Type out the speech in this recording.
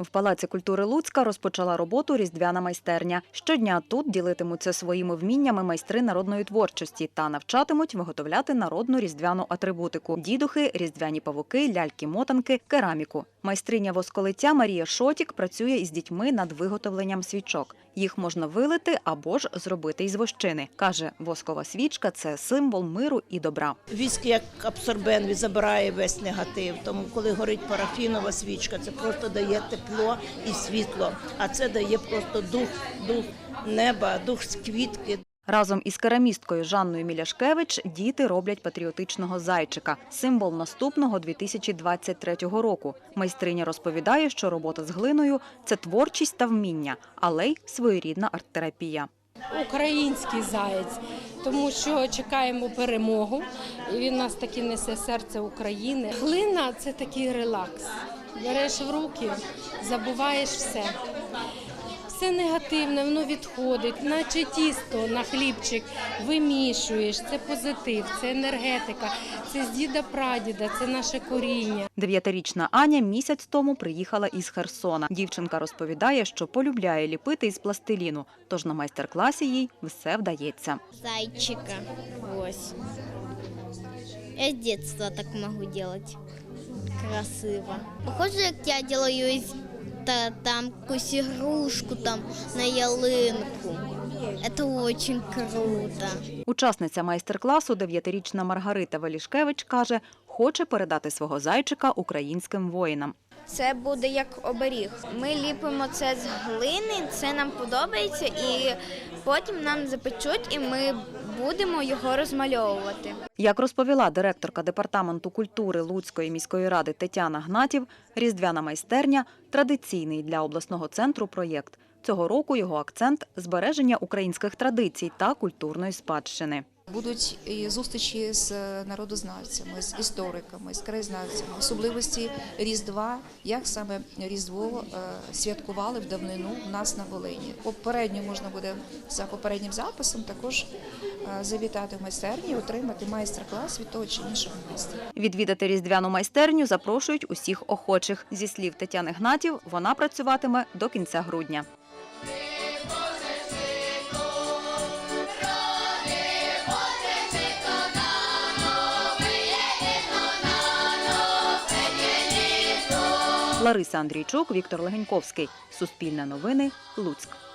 В Палаці культури Луцька розпочала роботу різдвяна майстерня. Щодня тут ділитимуться своїми вміннями майстри народної творчості та навчатимуть виготовляти народну різдвяну атрибутику: дідухи, різдвяні павуки, ляльки-мотанки, кераміку. Майстриня восколиття Марія Шотік працює із дітьми над виготовленням свічок. Їх можна вилити або ж зробити із вощини. каже, воскова свічка це символ миру і добра. Віск як абсорбент він забирає весь негатив. Тому коли горить парафінова свічка, це просто дає тепло і світло. А це дає просто дух, дух неба, дух з квітки. Разом із керамісткою Жанною Міляшкевич діти роблять патріотичного зайчика – символ наступного 2023 року. Майстриня розповідає, що робота з глиною – це творчість та вміння, але й своєрідна арт-терапія. український заєць, тому що чекаємо перемогу. І він нас таки несе серце України. Глина це такий релакс. Береш в руки, забуваєш все. Все негативне, воно відходить, наче тісто на хлібчик вимішуєш. Це позитив, це енергетика, це з діда прадіда, це наше коріння. Дев'ятирічна Аня місяць тому приїхала із Херсона. Дівчинка розповідає, що полюбляє ліпити із пластиліну, тож на майстер-класі їй все вдається. зайчика. Ось. Я с детства так могу делать. Красиво. Похоже, як я делаю із та, там якусь ігрушку там на ялинку. Это очень круто. Учасниця майстер-класу, дев'ятирічна Маргарита Велішкевич, каже, хоче передати свого зайчика українським воїнам. Це буде як оберіг. Ми ліпимо це з глини, це нам подобається, і потім нам запечуть, і ми будемо його розмальовувати. Як розповіла директорка департаменту культури Луцької міської ради Тетяна Гнатів, різдвяна майстерня традиційний для обласного центру проєкт. Цього року його акцент збереження українських традицій та культурної спадщини. Будуть і зустрічі з народознавцями, з істориками, з краєзнавцями, особливості Різдва, як саме Різдво е, святкували в давнину в нас на Волині. Попередньо можна буде за попереднім записом також е, завітати в майстерні отримати майстер-клас від того чи іншого майстра. Відвідати різдвяну майстерню запрошують усіх охочих. Зі слів Тетяни Гнатів, вона працюватиме до кінця грудня. Лариса Андрійчук, Віктор Легеньковський. Суспільне новини. Луцьк.